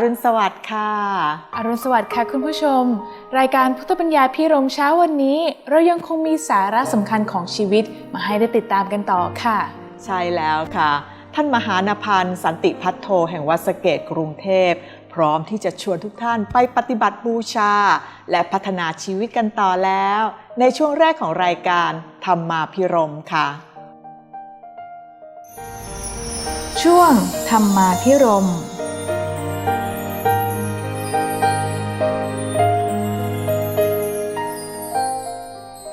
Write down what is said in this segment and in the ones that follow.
อรุณสวัสดิ์ค่ะ อรุณสวัสดิ์ค่ะคุณผู้ชม รายการพุทธปัญญาพี่รมเช้าวันนี้ เรายังคงมีสาระสำคัญของชีวิตมาให้ได้ติดตามกันต่อค่ะ ใช่แล้วค่ะ ท่านมหานพันธ์สันติพัฒโทแห่งวัดสะเกตกรุงเทพ พร้อมที่จะชวนทุกท่านไปปฏิบัติบูชา และพัฒนาชีวิตกันต่อแล้ว ในช่วงแรกของรายการธรรมาพิรมค่ะ ช่วงธรรมาพิรม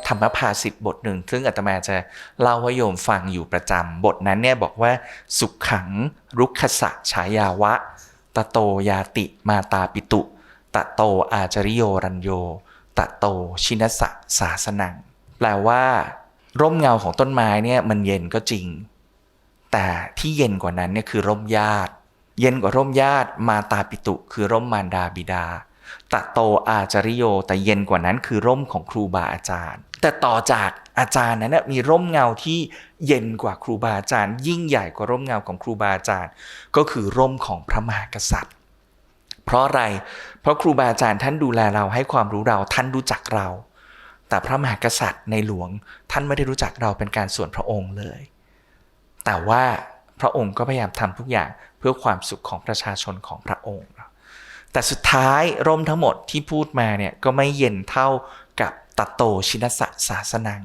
ธรรมภาสิทธิ์บทหนึ่ง ซึ่งอาตมาจะเล่าให้โยมฟังอยู่ประจำบทนั้นเนี่ยบอกว่า สุขขังรุกขสะฉายาวะ ตะโตยาติมาตาปิตุ ตะโตอาจริโยรัญโย ตะโตชินสะสาสนัง แปลว่า ร่มเงาของต้นไม้เนี่ยมันเย็นก็จริง แต่ที่เย็นกว่านั้นเนี่ยคือร่มญาติ เย็นกว่าร่มญาติมาตาปิตุ คือร่มมารดาบิดา ตะโตอาจาริโย แต่เย็นกว่านั้นคือร่มของครูบาอาจารย์ แต่ต่อจากอาจารย์นั้นมีร่มเงาที่เย็นกว่าครูบาอาจารย์ ยิ่งใหญ่กว่าร่มเงาของครูบาอาจารย์ ก็คือร่มของพระมหากษัตริย์ เพราะอะไร เพราะครูบาอาจารย์ท่านดูแลเราให้ความรู้เราท่านรู้จักเรา แต่พระมหากษัตริย์ในหลวงท่านไม่ได้รู้จักเราเป็นการส่วนพระองค์เลย แต่ว่าพระองค์ก็พยายามทำทุกอย่างเพื่อความสุขของประชาชนของพระองค์ แต่สุดท้ายร่มทั้งหมดที่พูดมาเนี่ยก็ไม่เย็นเท่ากับตัตโตชินสะสาสนัง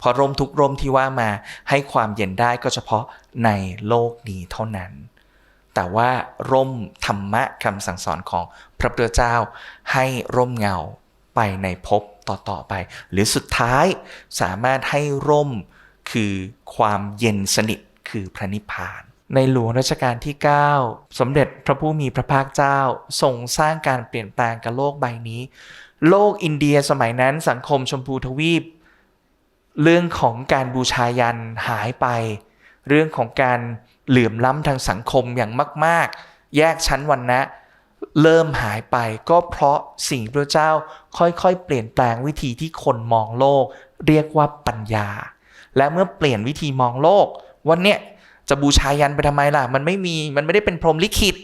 พราะร่มทุกร่มที่ว่ามาให้ความเย็นได้ก็เฉพาะในโลกนี้เท่านั้น แต่ว่าร่มธรรมะคำสั่งสอนของพระพุทธเจ้าให้ร่มเงาไปในภพต่อๆไป หรือสุดท้ายสามารถให้ร่มคือความเย็นสนิทคือพระนิพพาน ในหลวงรัชกาลที่ 9 สมเด็จพระผู้มีพระภาคเจ้าทรงสร้างการเปลี่ยนแปลงกับโลกใบนี้ โลกอินเดียสมัยนั้นสังคมชมพูทวีป เรื่องของการบูชายันหายไป เรื่องของการเหลื่อมล้ำทางสังคมอย่างมาก ๆ แยกชั้นวันนะเริ่มหายไปก็เพราะสิ่งพระเจ้าค่อยๆ เปลี่ยนแปลงวิธีที่คนมองโลก เรียกว่าปัญญา และเมื่อเปลี่ยนวิธีมองโลกวันเนี้ย จะบูชายันไปทำไมล่ะ มันไม่มีมันไม่ได้เป็นพรหมลิขิต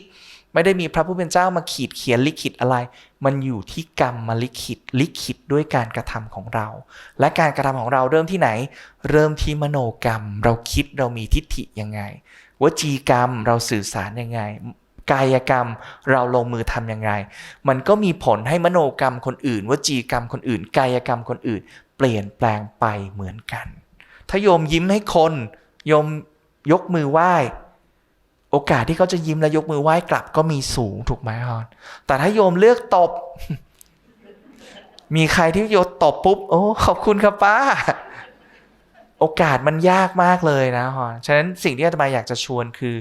ไม่ได้มีพระผู้เป็นเจ้ามาขีดเขียนลิขิตอะไร มันอยู่ที่กรรมมาลิขิตลิขิตด้วยการกระทำของเรา และการกระทำของเราเริ่มที่ไหน เริ่มที่มโนกรรม เราคิดเรามีทิฏฐิยังไงวจีกรรมเราสื่อสารยังไงกายกรรมเราลงมือทำยังไงมันก็มีผลให้มโนกรรมคนอื่นวจีกรรมคนอื่น กายกรรมคนอื่น เปลี่ยนแปลงไปเหมือนกัน ถ้าโยมยิ้มให้คน โยม ยกมือไหว้ โอกาสที่เขาจะยิ้มและยกมือไหว้กลับก็มีสูงถูกไหมฮอนแต่ถ้าโยมเลือกตบ มีใครที่โยนตบปุ๊บ โอ้ขอบคุณครับป้า โอกาสมันยากมากเลยนะฮอนฉะนั้นสิ่งที่อาตมาอยากจะชวนคือ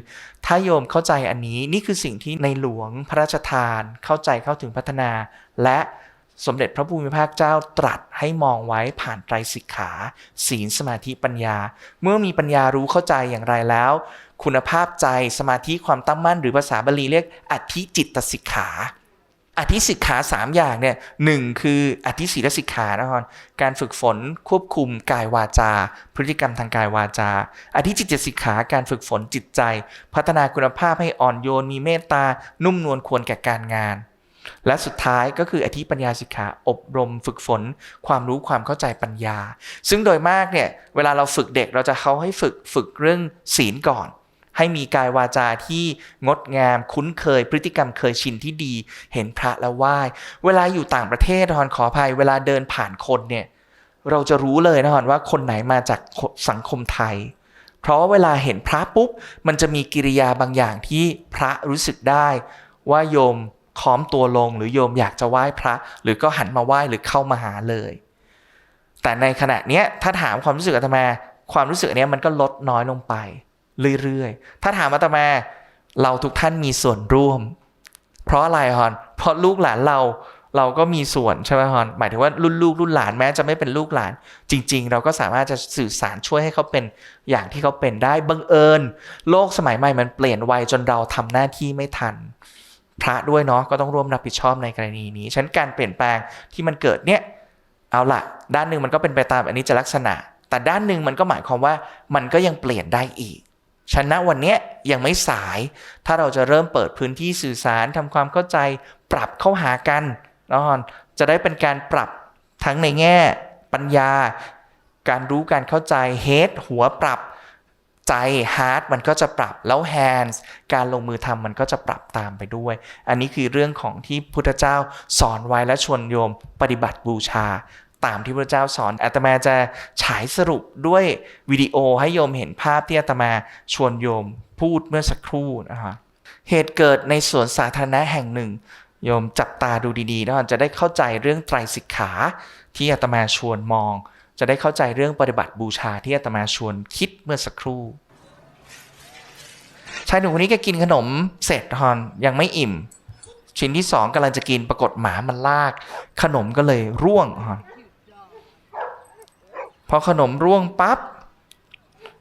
ถ้าโยมเข้าใจอันนี้นี่คือสิ่งที่ในหลวงพระราชทานเข้าใจเข้าถึงพัฒนาและ สมเด็จพระภูมิภาคเจ้าตรัสให้มองไว้ผ่านไตรสิกขา ศีลสมาธิปัญญา เมื่อมีปัญญารู้เข้าใจอย่างไรแล้ว คุณภาพใจสมาธิความตั้งมั่น หรือภาษาบาลีเรียกอธิจิตตสิกขาอธิสิกขาสามอย่างเนี่ยหนึ่งคืออธิศีลสิกขานะครับการฝึกฝนควบคุมกายวาจา พฤติกรรมทางกายวาจา อธิจิตตสิกขาการฝึกฝนจิตใจ พัฒนาคุณภาพให้อ่อนโยนมีเมตตานุ่มนวลควรแก่การงาน และสุดท้ายก็คืออธิปัญญาสิกขาอบรมฝึกฝน ความรู้ความเข้าใจปัญญา ซึ่งโดยมากเนี่ยเวลาเราฝึกเด็กเราจะเขาให้ฝึกฝึกเรื่องศีลก่อน ให้มีกายวาจาที่งดงาม คุ้นเคยพฤติกรรมเคยชินที่ดี เห็นพระแล้วไหว้ เวลาอยู่ต่างประเทศทอนขออภัย เวลาเดินผ่านคนเนี่ยเราจะรู้เลยนะทอนว่าคนไหนมาจากสังคมไทย เพราะว่าเวลาเห็นพระปุ๊บ มันจะมีกิริยาบางอย่างที่พระรู้สึกได้ ว่าโยม ค้อมตัวลงหรือโยมอยากจะไหว้พระ หรือก็หันมาไหว้หรือเข้ามาหาเลย แต่ในขณะเนี้ยถ้าถามความรู้สึกอาตมา ความรู้สึกนเนี้ยมันก็ลดน้อยลงไป เรื่อยๆ ถ้าถามอาตมา เราทุกท่านมีส่วนร่วม เพราะอะไรฮอนเพราะลูกหลานเราเราก็มีส่วนใช่ไหมฮอนหมายถึงว่ารุ่นลูกรุ่นหลานแม้จะไม่เป็นลูกหลาน จริง ๆ เราก็สามารถจะสื่อสารช่วยให้เขาเป็นอย่างที่เขาเป็นได้บังเอิญ โลกสมัยใหม่มันเปลี่ยนไวจนเราทำหน้าที่ไม่ทัน พระด้วยเนาะก็ต้องร่วมรับผิดชอบในกรณีนี้ฉะนั้นการเปลี่ยนแปลงที่มันเกิดเนี่ยเอาละด้านหนึ่งมันก็เป็นไปตามอันนี้จะลักษณะ แต่ด้านหนึ่งมันก็หมายความว่ามันก็ยังเปลี่ยนได้อีกฉะนั้นวันนี้ยังไม่สาย ถ้าเราจะเริ่มเปิดพื้นที่สื่อสารทำความเข้าใจ ปรับเข้าหากันนะอนจะได้เป็นการปรับทั้งในแง่ ปัญญา การรู้การเข้าใจ head หัวปรับ ใจ heart มันก็จะปรับแล้ว hands การลงมือทำมันก็จะปรับตามไปด้วย อันนี้คือเรื่องของที่พุทธเจ้าสอนไว้และชวนโยมปฏิบัติบูชา ตามที่พระเจ้าสอนอาตมาจะฉายสรุปด้วยวิดีโอให้โยมเห็นภาพที่อาตมาชวนโยมพูดเมื่อสักครู่นะคะเหตุเกิดในสวนสาธารณะแห่งหนึ่ง โยมจับตาดูดีๆนะจะได้เข้าใจเรื่องไตรสิกขาที่อาตมาชวนมอง จะได้เข้าใจเรื่องปฏิบัติบูชาที่อาตมาชวนคิดเมื่อสักครู่ชายหนุ่มคนนี้แกกินขนมเสร็จฮอนยังไม่อิ่ม ชิ้นที่สองกำลังจะกินปรากฏหมามันลาก ขนมก็เลยร่วงฮอนพอขนมร่วงปั๊บ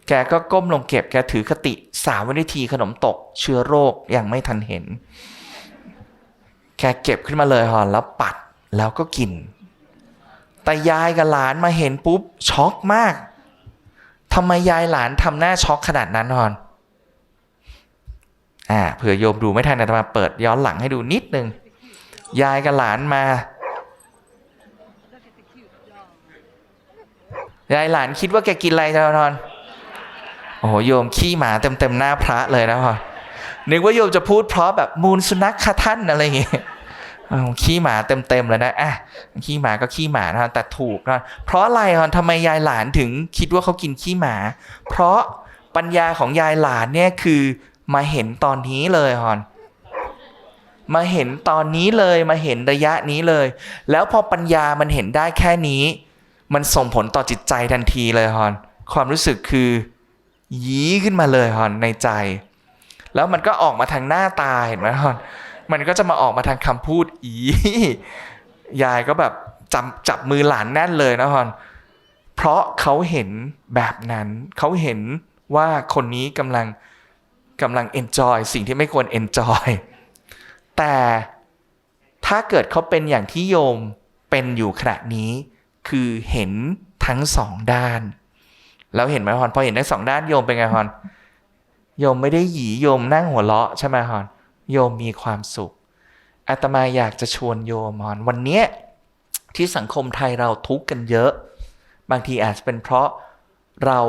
แกก็ก้มลงเก็บแกถือคติสามวินาทีขนมตกเชื้อโรคยังไม่ทันเห็น แกเก็บขึ้นมาเลยฮอนแล้วปัดแล้วก็กิน แต่ยายกับหลานมาเห็นปุ๊บช็อกมากทำไมยายหลานทำหน้าช็อกขนาดนั้นฮอนอ่าเผื่อโยมดูไม่ทันอาตมาเปิดย้อนหลังให้ดูนิดนึง ยายกับหลานมา ยายหลานคิดว่าแกกินอะไรทอน โอ้โหโยมขี้หมาเต็มเต็มหน้าพระเลยนะพอนึกว่าโยมจะพูดเพราะแบบมูลสุนัขค่ะท่านอะไรอย่างเงี้ย อ้าขี้หมาเต็มๆเลยนะอะขี้หมาก็ขี้หมานะแต่ถูกนะเพราะอะไรฮอนทำไมยายหลานถึงคิดว่าเขากินขี้หมา เพราะปัญญาของยายหลานเนี่ยคือมาเห็นตอนนี้เลยฮอนมาเห็นตอนนี้เลยมาเห็นระยะนี้เลย แล้วพอปัญญามันเห็นได้แค่นี้ มันส่งผลต่อจิตใจทันทีเลยฮอนความรู้สึกคือ ยี้ขึ้นมาเลยฮอนในใจ แล้วมันก็ออกมาทางหน้าตาเห็นไหมฮอน มันก็จะมาออกมาทางคำพูดอี ยายก็แบบจับจับมือหลานแน่นเลยนะฮอนเพราะเขาเห็นแบบนั้น เขาเห็นว่าคนนี้กำลังกำลัง enjoy สิ่งที่ไม่ควร enjoy แต่ถ้าเกิดเขาเป็นอย่างที่โยมเป็นอยู่ขณะนี้ คือเห็นทั้งสองด้าน แล้วเห็นไหมฮอนพอเห็นทั้งสองด้านโยมเป็นไงฮอนโยมไม่ได้หยีโยมนั่งหัวเราะใช่ไหมฮอน โยมมีความสุขอาตมาอยากจะชวนโยมอนวันนี้ที่สังคมไทยเราทุกข์กันเยอะ บางทีอาจจะเป็นเพราะเรา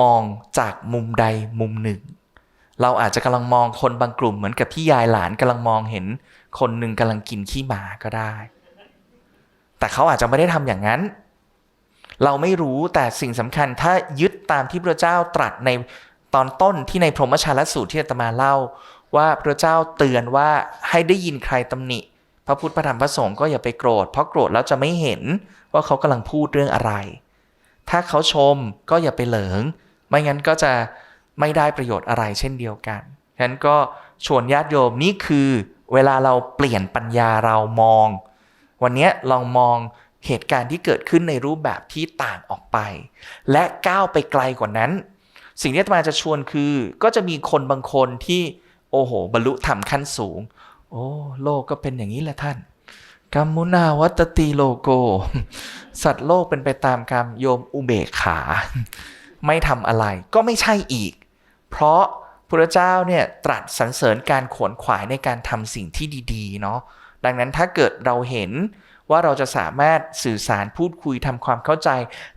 มองจากมุมใดมุมหนึ่ง เราอาจจะกำลังมองคนบางกลุ่มเหมือนกับที่ยายหลานกำลังมองเห็น คนหนึ่งกำลังกินขี้หมาก็ได้ แต่เขาอาจจะไม่ได้ทำอย่างนั้น เราไม่รู้แต่สิ่งสำคัญถ้ายึดตามที่พระเจ้าตรัสในตอนต้นที่ในพรหมชาลสูตรที่อาตมาเล่า ว่าพระเจ้าเตือนว่าให้ได้ยินใครตำหนิ พระพุทธพระธรรมพระสงฆ์ก็อย่าไปโกรธ เพราะโกรธแล้วจะไม่เห็นว่าเขากำลังพูดเรื่องอะไร ถ้าเขาชมก็อย่าไปเหลิง ไม่งั้นก็จะไม่ได้ประโยชน์อะไรเช่นเดียวกันฉะนั้นก็ชวนญาติโยมนี่คือเวลาเราเปลี่ยนปัญญาเรามอง วันนี้ลองมองเหตุการณ์ที่เกิดขึ้นในรูปแบบที่ต่างออกไป และก้าวไปไกลกว่านั้น สิ่งที่อาตมาจะชวนคือ ก็จะมีคนบางคนที่ โอ้โห บรรลุธรรมขั้นสูง โอ้ โลกก็เป็นอย่างนี้แหละท่านกัมมุนาวัตติโลโก สัตว์โลกเป็นไปตามกรรมโยมอุเบกขา ไม่ทำอะไรก็ไม่ใช่อีก เพราะพระเจ้าเนี่ยตรัสสรรเสริญการขวนขวายในการทำสิ่งที่ดี ๆ เนาะดังนั้นถ้าเกิดเราเห็น ว่าเราจะสามารถสื่อสารพูดคุยทำความเข้าใจ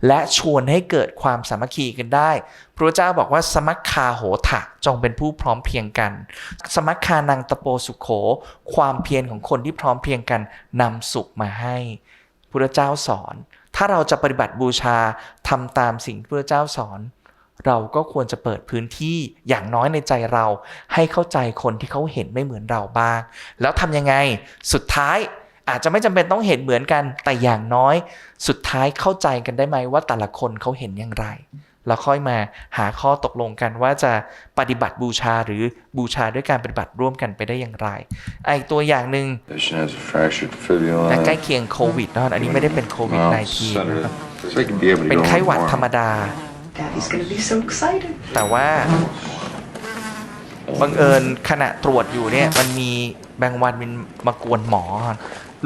และชวนให้เกิดความสามัคคีกันได้ พระเจ้าบอกว่าสมัคคาโหถะจงเป็นผู้พร้อมเพียงกัน สมัคคานังตะโปสุโข ความเพียรของคนที่พร้อมเพียงกันนำสุขมาให้พระเจ้าสอน ถ้าเราจะปฏิบัติบูชาทำตามสิ่งที่พระเจ้าสอนเราก็ควรจะเปิดพื้นที่อย่างน้อยในใจเรา ให้เข้าใจคนที่เขาเห็นไม่เหมือนเราบ้าง แล้วทำยังไงสุดท้าย อาจจะไม่จำเป็นต้องเห็นเหมือนกันแต่อย่างน้อยสุดท้ายเข้าใจกันได้ไหมว่าแต่ละคนเขาเห็นอย่างไร แล้วค่อยมาหาข้อตกลงกันว่าจะปฏิบัติบูชาหรือบูชาด้วยการปฏิบัติร่วมกันไปได้อย่างไรไอตัวอย่างหนึ่ง Patient has a fractured fibula. และใกล้เคียงโควิดนะอันนี้ไม่ได้เป็นโควิด Well, 19 Senator, นะครับ they could be able to เป็น go ไข้ in หวัด tomorrow. ธรรมดา Daddy's gonna be so excited. แต่ว่าบังเอิญขณะตรวจอยู่เนี่ยมันมีแบงวันมันมากวนหมอ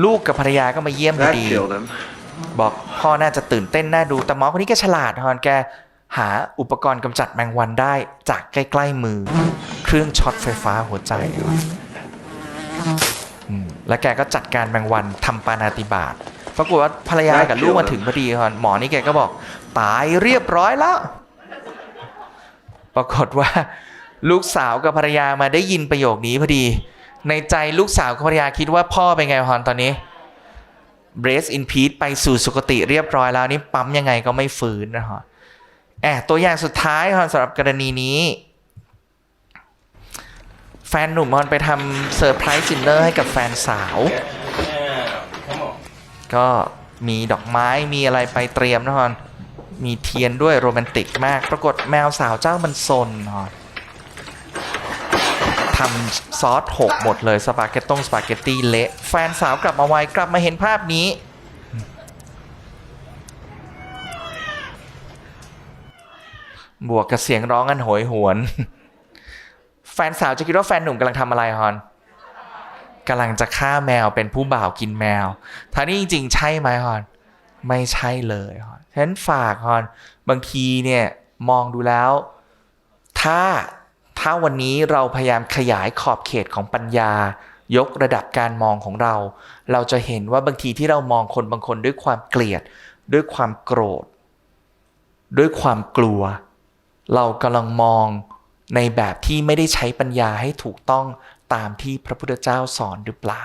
ลูกกับภรรยาก็มาเยี่ยมพอ That ดี killed him. บอกพ่อน่าจะตื่นเต้นน่าดูแต่หมอคนนี้แกฉลาดฮอนแกหาอุปกรณ์กำจัดแมงวันได้จากใกล้ๆมือ เครื่องช็อตไฟฟ้าหัวใจอืมแล้วแกก็จัดการแมงวันทำปานาติบาตปรากฏว่าภรรยากับลูกมาถึงพอดีครับหมอนี่แกก็บอก ตายเรียบร้อยแล้ว ปรากฏว่า ลูกสาวกับภรรยามาได้ยินประโยคนี้พอดี ในใจลูกสาวกับภรรยาคิดว่าพ่อเป็นไงฮอนตอนนี้ b r a c e in peace ไปสู่สุคติเรียบร้อยแล้วนี่ปั๊มยังไงก็ไม่ฟื้นนะฮะแอบตัวอย่างสุดท้ายฮอนสำหรับกรณีนี้ แฟนหนุ่มฮอนไปทำเซอร์ไพรส์ดินเนอร์ให้กับแฟนสาว ก็มีดอกไม้มีอะไรไปเตรียมนะฮอนมีเทียนด้วยโรแมนติกมาก ปรากฏแมวสาวเจ้ามันซนฮอนำซอสหกหมดเลยสปาเกตตงสปาเกตตี้เละแฟนสาวกลับมาไวกลับมาเห็นภาพนี้บวกกับเสียงร้องอันโหยหวน แฟนสาวจะคิดว่าแฟนหนุ่มกำลังทำอะไรฮอนกำลังจะฆ่าแมวเป็นผู้บ่าวกินแมวท่านี้จริง ๆ ใช่ไหมฮอน ไม่ใช่เลยฮอนฉะนั้นฝากฮอน บางทีเนี่ยมองดูแล้ว ถ้า ถ้าวันนี้เราพยายามขยายขอบเขตของปัญญา ยกระดับการมองของเรา เราจะเห็นว่าบางทีที่เรามองคนบางคนด้วยความเกลียด ด้วยความโกรธ ด้วยความกลัว เรากำลังมองในแบบที่ไม่ได้ใช้ปัญญาให้ถูกต้องตามที่พระพุทธเจ้าสอนหรือเปล่า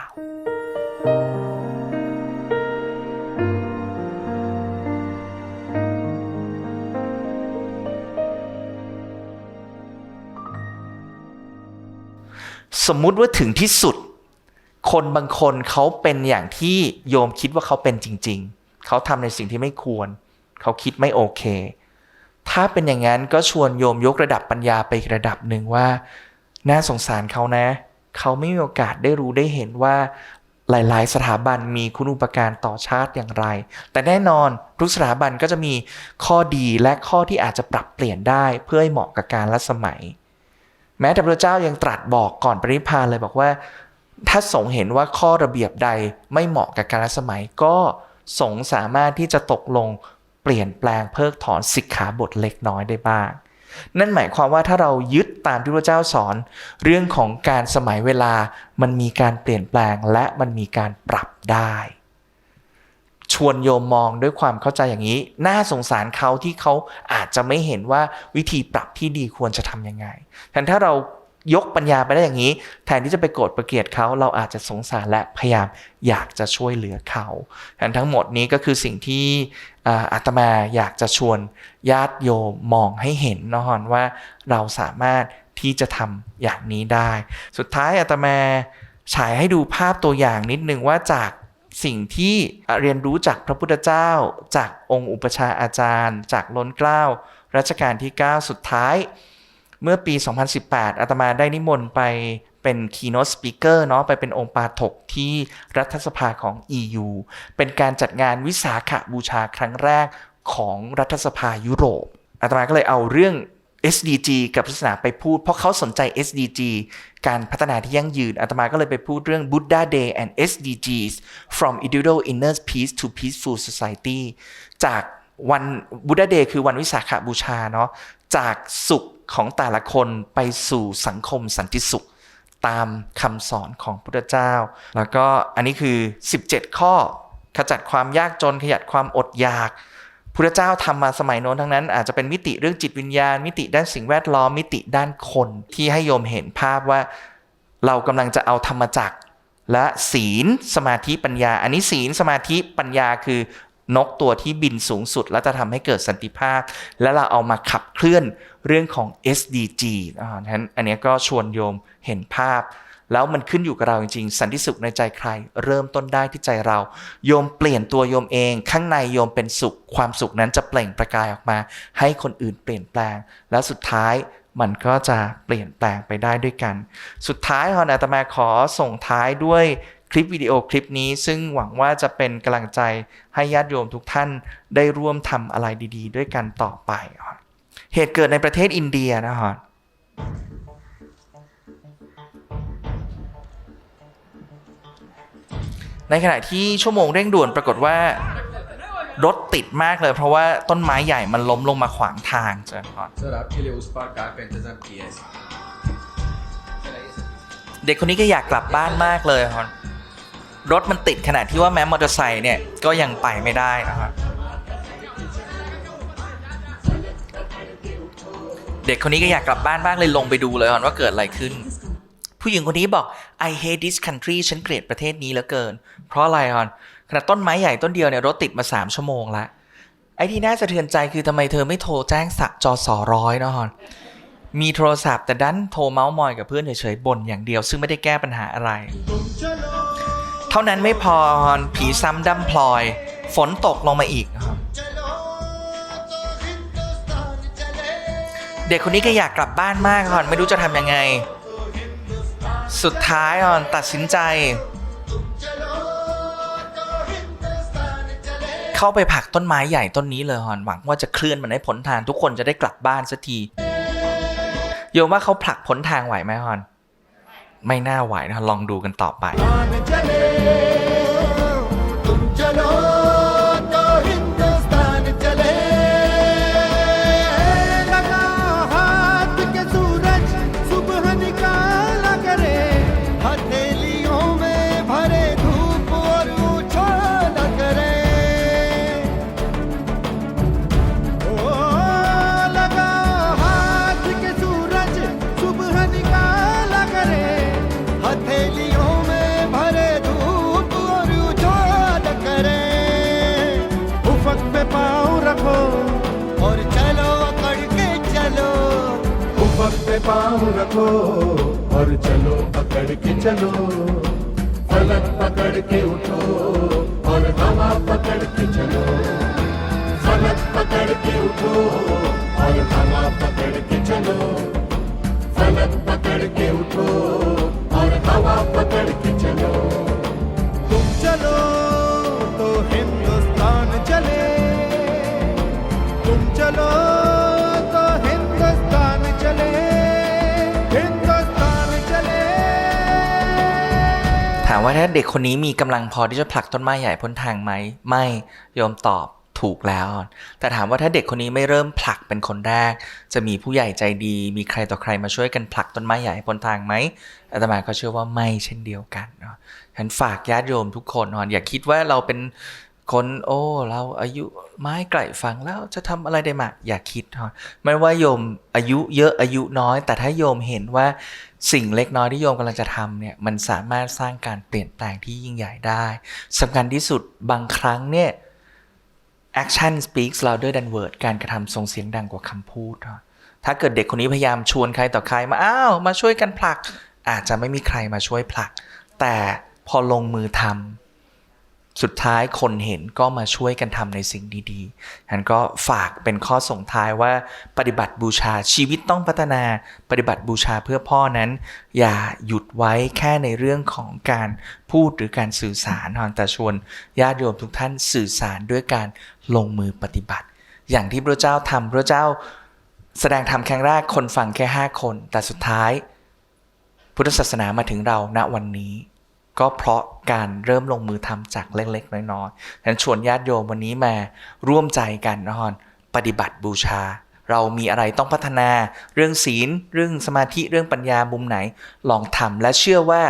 สมมุติว่าถึงที่สุด คนบางคนเขาเป็นอย่างที่โยมคิดว่าเขาเป็นจริง ๆ เขาทำในสิ่งที่ไม่ควร เขาคิดไม่โอเค ถ้าเป็นอย่างนั้นก็ชวนโยมยกระดับปัญญาไประดับหนึ่งว่า น่าสงสารเขานะ เขาไม่มีโอกาสได้รู้ได้เห็นว่าหลาย ๆ สถาบันมีคุณอุปการต่อชาติอย่างไร แต่แน่นอนทุกสถาบันก็จะมีข้อดีและข้อที่อาจจะปรับเปลี่ยนได้เพื่อให้เหมาะกับการละสมัย แม้แต่พระเจ้ายังตรัสบอกก่อนปรินิพานเลยบอกว่า ถ้าสงเห็นว่าข้อระเบียบใดไม่เหมาะกับการลสมัย ก็สงสามารถที่จะตกลงเปลี่ยนแปลงเพิกถอนสิกขาบทเล็กน้อยได้บ้าง นั่นหมายความว่าถ้าเรายึดตามที่พระเจ้าสอน เรื่องของการสมัยเวลามันมีการเปลี่ยนแปลงและมันมีการปรับได้ ชวนโยมมองด้วยความเข้าใจอย่างนี้ น่าสงสารเขาที่เขาอาจจะไม่เห็นว่าวิธีปรับที่ดีควรจะทำยังไงแทนถ้าเรายกปัญญาไปได้อย่างนี้ แทนที่จะไปโกรธประเกลียดเขาเราอาจจะสงสารและพยายามอยากจะช่วยเหลือเขาแทนทั้งหมดนี้ก็คือสิ่งที่อาตมาอยากจะชวนญาติโยมมองให้เห็นนะฮอนว่าเราสามารถที่จะทำอย่างนี้ได้ สุดท้ายอาตมาฉายให้ดูภาพตัวอย่างนิดนึงว่าจาก สิ่งที่เรียนรู้จากพระพุทธเจ้า จากองค์อุปชาอาจารย์ จากล้นเกล้ารัชกาลที่ 9 สุดท้าย เมื่อปี 2018 อาตมาได้นิมนต์ไปเป็น keynote speaker เนาะไปเป็นองค์ปาถกที่รัฐสภาของ EU เป็นการจัดงานวิสาขบูชาครั้งแรกของรัฐสภายุโรปอาตมาก็เลยเอาเรื่อง SDG กับศาสนาไปพูด เพราะเขาสนใจ SDG การพัฒนาที่ยั่งยืนอาตมาก็เลยไปพูดเรื่อง Buddha Day and SDGs from individual inner peace to peaceful society จากวัน Buddha Day คือวันวิสาขบูชาเนาะจากสุขของแต่ละคนไปสู่สังคมสันติสุข ตามคำสอนของพุทธเจ้า แล้วก็อันนี้คือ 17 ข้อขจัดความยากจนขยัดความอดอยาก พุทธเจ้าทำมาสมัยโน้นทั้งนั้น อาจจะเป็นมิติเรื่องจิตวิญญาณ มิติด้านสิ่งแวดล้อมมิติด้านคนที่ให้โยมเห็นภาพว่า เรากำลังจะเอาธรรมจักรและศีลสมาธิปัญญา อันนี้ศีลสมาธิปัญญาคือนกตัวที่บินสูงสุด และจะทำให้เกิดสันติภาพ และเราเอามาขับเคลื่อนเรื่องของ SDG อ่าฉะนั้นอันนี้ก็ชวนโยมเห็นภาพ แล้วมันขึ้นอยู่กับเราจริงๆ สันติสุขในใจใคร เริ่มต้นได้ที่ใจเรา โยมเปลี่ยนตัวโยมเอง ข้างในโยมเป็นสุข ความสุขนั้นจะเปล่งประกายออกมา ให้คนอื่นเปลี่ยนแปลง แล้วสุดท้ายมันก็จะเปลี่ยนแปลงไปได้ด้วยกัน สุดท้ายฮอนอาตมาขอส่งท้ายด้วยคลิปวิดีโอคลิปนี้ ซึ่งหวังว่าจะเป็นกำลังใจให้ญาติโยมทุกท่านได้ร่วมทำอะไรดี ๆ ด้วยกันต่อไปฮอนเหตุเกิดในประเทศอินเดียนะฮอ ในขณะที่ชั่วโมงเร่งด่วนปรากฏว่ารถติดมากเลย เพราะว่าต้นไม้ใหญ่มันล้มลงมาขวางทางเจ้าพ่อเด็กคนนี้ก็อยากกลับบ้านมากเลยครัรถมันติดขนาดที่ว่าแม้มอเตอร์ไซค์เนี่ยก็ยังไปไม่ได้นะครับเด็กคนนี้ก็อยากกลับบ้านบ้างเลยลงไปดูเลยว่าเกิดอะไรขึ้น ผู้หญิงคนนี้บอก I hate this country ฉันเกลียดประเทศนี้เหลือเกิน เพราะอะไรครับขนาดต้นไม้ใหญ่ต้นเดียวเนี่ยรถติดมา 3 ชั่วโมงละไอ้ที่น่าสะเทือนใจคือทำไมเธอไม่โทรแจ้งสะจอสอร้อยนะฮอนมีโทรศัพท์แต่ดันโทรเมาส์มอยกับเพื่อนเฉยๆบ่นอย่างเดียว ซึ่งไม่ได้แก้ปัญหาอะไร เท่านั้นไม่พออผีซ้ำดำพลอย ฝนตกลงมาอีกครับเด็กคนนี้ก็อยากกลับบ้านมากก่อนไม่รู้จะทำยังไง สุดท้ายอ่อนตัดสินใจ เข้าไปผลักต้นไม้ใหญ่ต้นนี้เลยฮอนหวังว่าจะเคลื่อนมันให้พ้นทางทุกคนจะได้กลับบ้านสักที โยมว่าเขาผลักพ้นทางไหวไหมฮอน ไม่น่าไหวนะลองดูกันต่อไป पाँव रखो और चलो पकड़ के चलो। फलक पकड़ के उठो और हवा पकड़ के चलो। फलक पकड़ के उठो और हवा पकड़ के चलो। फलक पकड़ के उठो और हवा पकड़ के चलो। ามว่าถ้าเด็กคนนี้มีกำลังพอที่จะผลักต้นไม้ใหญ่พ้นทางไหมไม่โยมตอบถูกแล้ว แต่ถามว่าถ้าเด็กคนนี้ไม่เริ่มผลักเป็นคนแรก จะมีผู้ใหญ่ใจดี มีใครต่อใครมาช่วยกันผลักต้นไม้ใหญ่ให้พ้นทางไหมอาตมาก็เชื่อว่าไม่เช่นเดียวกันเนาะฉันฝากญาติโยมทุกคนนอย่าคิดว่าเราเป็น คนโอ้เราอายุไม้ไกลฟังแล้วจะทำอะไรได้มากอย่าคิดเนาะไม่ว่าโยมอายุเยอะอายุน้อย แต่ถ้าโยมเห็นว่าสิ่งเล็กน้อยที่โยมกำลังจะทำเนี่ยมันสามารถสร้างการเปลี่ยนแปลงที่ยิ่งใหญ่ได้สำคัญที่สุดบางครั้งเนี่ย action speaks louder than word การกระทำส่งเสียงดังกว่าคำพูดเนอะถ้าเกิดเด็กคนนี้พยายามชวนใครต่อใครมาอ้าวมาช่วยกันผลัก อาจจะไม่มีใครมาช่วยผลัก แต่พอลงมือทำ สุดท้ายคนเห็นก็มาช่วยกันทำในสิ่งดีๆฉันก็ฝากเป็นข้อส่งท้ายว่าปฏิบัติบูชาชีวิตต้องพัฒนาปฏิบัติบูชาเพื่อพ่อนั้น อย่าหยุดไว้แค่ในเรื่องของการพูดหรือการสื่อสารนอนแต่ชวนญาติโยมทุกท่านสื่อสารด้วยการลงมือปฏิบัติ อย่างที่พระเจ้าทำพระเจ้าแสดงธรรมครั้งแรกคนฟังแค่ 5 คน แต่สุดท้าย พุทธศาสนามาถึงเราณวันนี้ ก็เพราะการเริ่มลงมือทำจากเล็กๆ น้อยๆฉะนั้นชวนญาติโยมวันนี้มาร่วมใจกันนะฮอนปฏิบัติบูชา เรามีอะไรต้องพัฒนาเรื่องศีล เรื่องสมาธิเรื่องปัญญามุมไหน ลองทำและเชื่อว่า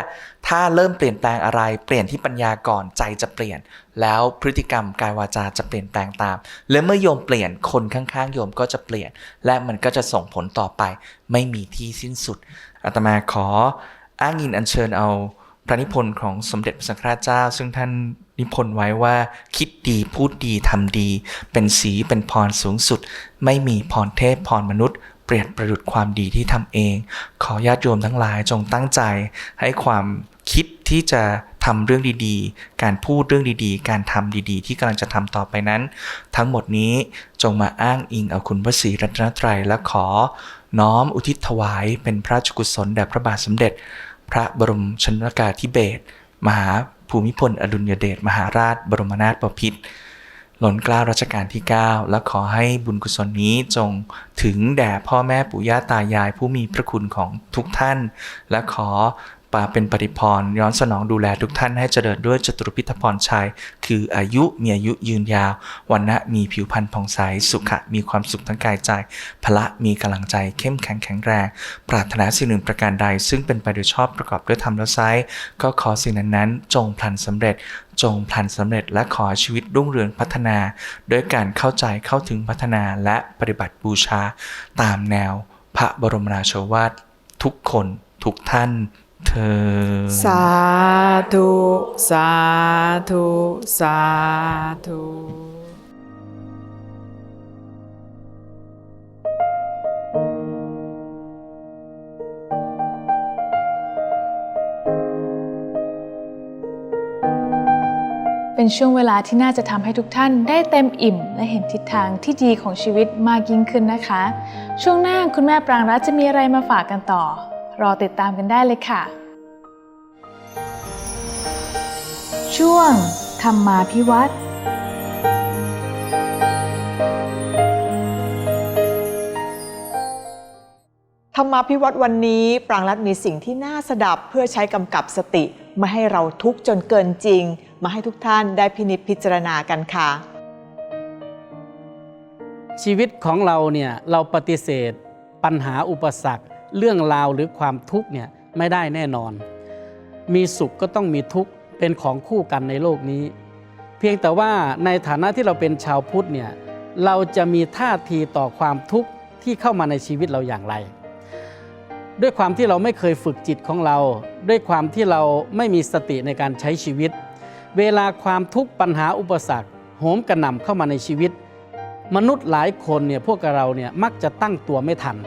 ถ้าเริ่มเปลี่ยนแปลงอะไร เปลี่ยนที่ปัญญาก่อนใจจะเปลี่ยน แล้วพฤติกรรมกายวาจาจะเปลี่ยนแปลงตาม และเมื่อโยมเปลี่ยนคนข้างๆ โยมก็จะเปลี่ยน และมันก็จะส่งผลต่อไป ไม่มีที่สิ้นสุดอาตมาขออ้างอิงอัญเชิญเอา พระนิพนธ์ของสมเด็จพระสังฆราชเจ้า ซึ่งท่านนิพนธ์ไว้ว่าคิดดีพูดดีทำดี เป็นสีเป็นพรสูงสุด ไม่มีพรเทพพรมนุษย์ เปรียบประดุจความดีที่ทำเอง ขอญาติโยมทั้งหลายจงตั้งใจ ให้ความคิดที่จะทำเรื่องดีๆ การพูดเรื่องดีๆ การทำดีๆ ที่กำลังจะทำต่อไปนั้น ทั้งหมดนี้จงมาอ้างอิงเอาคุณพระศรีรัตนตรัยและขอน้อมอุทิศถวายเป็นพระราชกุศลแด่พระบาทสมเด็จ พระบรมชนกาธิเบศรมหาภูมิพลอดุลยเดชมหาราชบรมนาถบพิตรหล่นเกล้ารัชกาลที่ 9 และขอให้บุญกุศลนี้จงถึงแด่พ่อแม่ปู่ย่าตายายผู้มีพระคุณของทุกท่าน และขอ ปาเป็นปริพรย้อนสนองดูแลทุกท่านให้เจริญด้วยจตุรพิธพรชัย คืออายุมีอายุยืนยาว วันนะมีผิวพรรณผ่องใส สุขะมีความสุขทั้งกายใจ พละมีกำลังใจเข้มแข็งแข็งแรง ปรารถนาสิ่งหนึ่งประการใด ซึ่งเป็นไปโดยชอบประกอบด้วยธรรมและไซก็ขอสิ่งนั้นๆ จงพลันสำเร็จจงพลันสำเร็จและขอชีวิตรุ่งเรืองพัฒนา ด้วยการเข้าใจเข้าถึงพัฒนาและปฏิบัติบูชา ตามแนว พระบรมราโชวาททุกคน ทุกท่าน เธอ สาธุ สาธุ สาธุเป็นช่วงเวลาที่น่าจะทำให้ทุกท่านได้เต็มอิ่ม และเห็นทิศทางที่ดีของชีวิตมากยิ่งขึ้นนะคะ ช่วงหน้าคุณแม่ปรางรัตจะมีอะไรมาฝากกันต่อ รอติดตามกันได้เลยค่ะ ช่วง ธรรมาพิวัตรธรรมาพิวัตรวันนี้ ปรางรัตน์มีสิ่งที่น่าสดับเพื่อใช้กำกับสติ ไม่ให้เราทุกข์จนเกินจริง มาให้ทุกท่านได้พินิจพิจารณากันค่ะ ชีวิตของเราเนี่ยเราปฏิเสธปัญหาอุปสรรค เรื่องราวหรือความทุกข์เนี่ยไม่ได้แน่นอน มีสุขก็ต้องมีทุกข์เป็นของคู่กันในโลกนี้ เพียงแต่ว่าในฐานะที่เราเป็นชาวพุทธเนี่ยเราจะมีท่าทีต่อความทุกข์ที่เข้ามาในชีวิตเราอย่างไร ด้วยความที่เราไม่เคยฝึกจิตของเรา ด้วยความที่เราไม่มีสติในการใช้ชีวิต เวลาความทุกข์ปัญหาอุปสรรคโหมกระหน่ำเข้ามาในชีวิต มนุษย์หลายคนเนี่ยพวกเราเนี่ยมักจะตั้งตัวไม่ทัน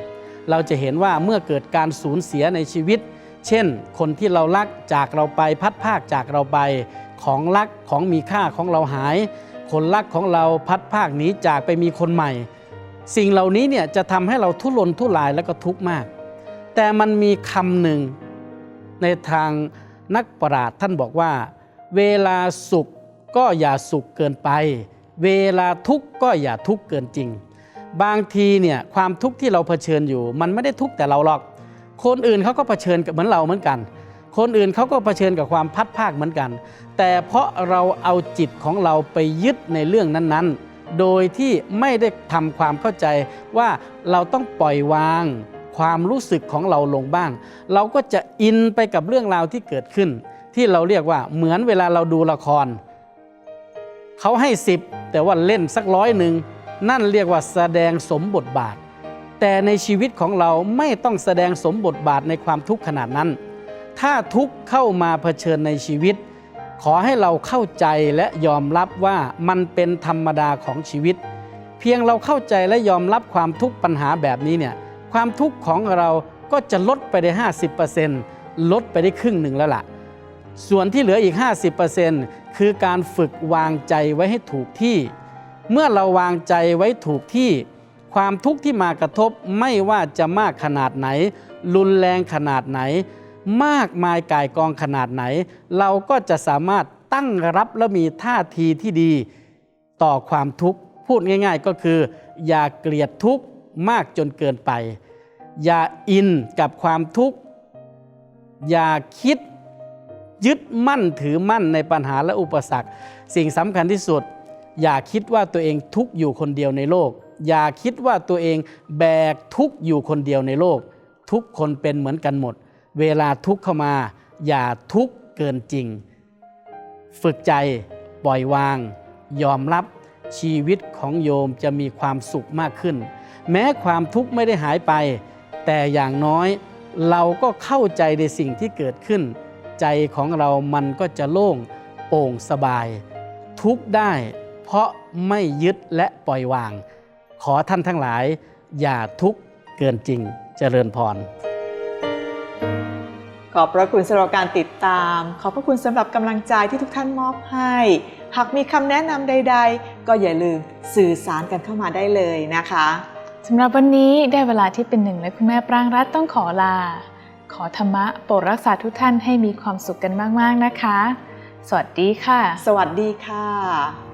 เราจะเห็นว่าเมื่อเกิดการสูญเสียในชีวิต เช่น คนที่เรารักจากเราไปพัดภาคจากเราไป ของรักของมีค่าของเราหาย คนรักของเราพัดภาคหนีจากไปมีคนใหม่ สิ่งเหล่านี้เนี่ยจะทำให้เราทุรนทุรายและก็ทุกข์มาก แต่มันมีคำหนึ่งในทางนักปราชญ์ท่านบอกว่า เวลาสุขก็อย่าสุขเกินไป เวลาทุกข์ก็อย่าทุกข์เกินจริง บางทีเนี่ยความทุกข์ที่เราเผชิญอยู่ มันไม่ได้ทุกข์แต่เราหรอก คนอื่นเขาก็เผชิญกับเหมือนเราเหมือนกัน คนอื่นเขาก็เผชิญกับความพัดภาคเหมือนกัน แต่เพราะเราเอาจิตของเราไปยึดในเรื่องนั้นๆ โดยที่ไม่ได้ทำความเข้าใจว่าเราต้องปล่อยวางความรู้สึกของเราลงบ้าง เราก็จะอินไปกับเรื่องราวที่เกิดขึ้น ที่เราเรียกว่าเหมือนเวลาเราดูละครเขาให้สิบแต่ว่าเล่นสักร้อยหนึ่ง นั่นเรียกว่าแสดงสมบทบาท แต่ในชีวิตของเราไม่ต้องแสดงสมบทบาทในความทุกข์ขนาดนั้น ถ้าทุกข์เข้ามาเผชิญในชีวิต ขอให้เราเข้าใจและยอมรับว่ามันเป็นธรรมดาของชีวิต เพียงเราเข้าใจและยอมรับความทุกข์ปัญหาแบบนี้เนี่ยความทุกข์ของเราก็จะลดไปได้ 50%ลดไปได้ครึ่งหนึ่งแล้วล่ะ ส่วนที่เหลืออีก 50%คือการฝึกวางใจไว้ให้ถูกที่ เมื่อเราวางใจไว้ถูกที่ ความทุกข์ที่มากระทบไม่ว่าจะมากขนาดไหน รุนแรงขนาดไหน มากมายกายกองขนาดไหน เราก็จะสามารถตั้งรับและมีท่าทีที่ดี ต่อความทุกข์พูดง่าย ๆ ก็คือ อย่าเกลียดทุกข์มากจนเกินไป อย่าอินกับความทุกข์ อย่าคิดยึดมั่นถือมั่นในปัญหาและอุปสรรค สิ่งสำคัญที่สุด อย่าคิดว่าตัวเองทุกอยู่คนเดียวในโลก อย่าคิดว่าตัวเองแบกทุกอยู่คนเดียวในโลก ทุกคนเป็นเหมือนกันหมด เวลาทุกข์เข้ามา อย่าทุกข์เกินจริง ฝึกใจปล่อยวาง ยอมรับชีวิตของโยมจะมีความสุขมากขึ้น แม้ความทุกข์ไม่ได้หายไป แต่อย่างน้อยเราก็เข้าใจในสิ่งที่เกิดขึ้น ใจของเรามันก็จะโล่งโปร่งสบาย ทุกได้ เพราะไม่ยึดและปล่อยวาง ขอท่านทั้งหลาย อย่าทุกข์เกินจริงเจริญพร ขอบพระคุณสำหรับการติดตาม ขอบพระคุณสำหรับกำลังใจที่ทุกท่านมอบให้ หากมีคำแนะนำใด ๆ ก็อย่าลืมสื่อสารกันเข้ามาได้เลยนะคะสำหรับวันนี้ได้เวลาที่เป็นหนึ่งและคุณแม่ปรางรัตน์ต้องขอลา ขอธรรมะโปรดรักษาทุกท่านให้มีความสุขกันมาก ๆ นะคะ สวัสดีค่ะ สวัสดีค่ะ